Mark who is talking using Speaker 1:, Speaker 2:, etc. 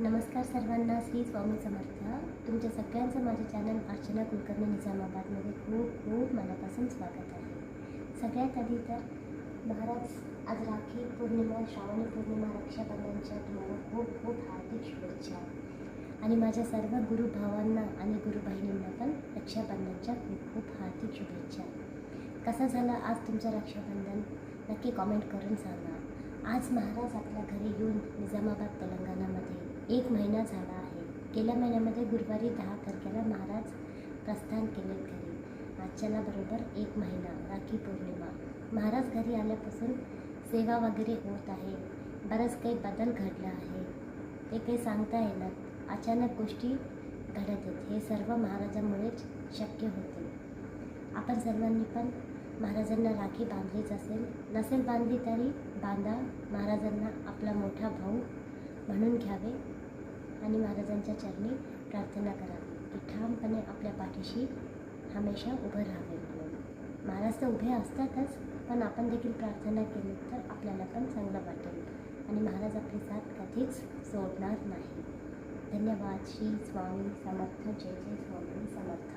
Speaker 1: नमस्कार सर्वांना श्री स्वामी समर्थ. तुमच्या सगळ्यांचं माझ्या चॅनल अर्चना कुलकर्णी निजामाबादमध्ये खूप खूप मनापासून स्वागत आहे. सगळ्यात आधी तर महाराज आज राखी पौर्णिमा श्रावणी पौर्णिमा रक्षाबंधनच्या तुम्हाला खूप खूप हार्दिक शुभेच्छा. आणि माझ्या सर्व गुरुभावांना आणि गुरुबहिणींना पण रक्षाबंधनच्या खूप खूप हार्दिक शुभेच्छा. कसं झाला आज तुमचं रक्षाबंधन? नक्की कॉमेंट करून सांगा. आज महाराज आपल्या घरी येऊन निजामाबाद तेलंगणामध्ये एक महिना झाला आहे. गेल्या महिन्यामध्ये गुरुवारी दहा तारखेला महाराज प्रस्थान केले घरी. आजच्याला बरोबर एक महिना राखी पौर्णिमा. महाराज घरी आल्यापासून सेवा वगैरे होत आहे. बरंच काही बदल घडला आहे. ते काही सांगता येणार. अचानक गोष्टी घडत आहेत. हे सर्व महाराजांमुळेच शक्य होते. आपण सर्वांनी पण महाराजांना राखी बांधलीच असेल नसेल बांधली तरी बांधा. महाराजांना आपला मोठा भाऊ म्हणून घ्यावे. आणि महाराजांच्या चरणी प्रार्थना करावी की ठामपणे आपल्या पाठीशी हमेशा उभं राहावे. महाराज तर उभे असतातच पण आपण देखील प्रार्थना केली तर आपल्याला पण चांगलं वाटेल आणि महाराज आपली साथ कधीच सोडणार नाही. धन्यवाद. श्री स्वामी समर्थ. जय जय स्वामी समर्थ.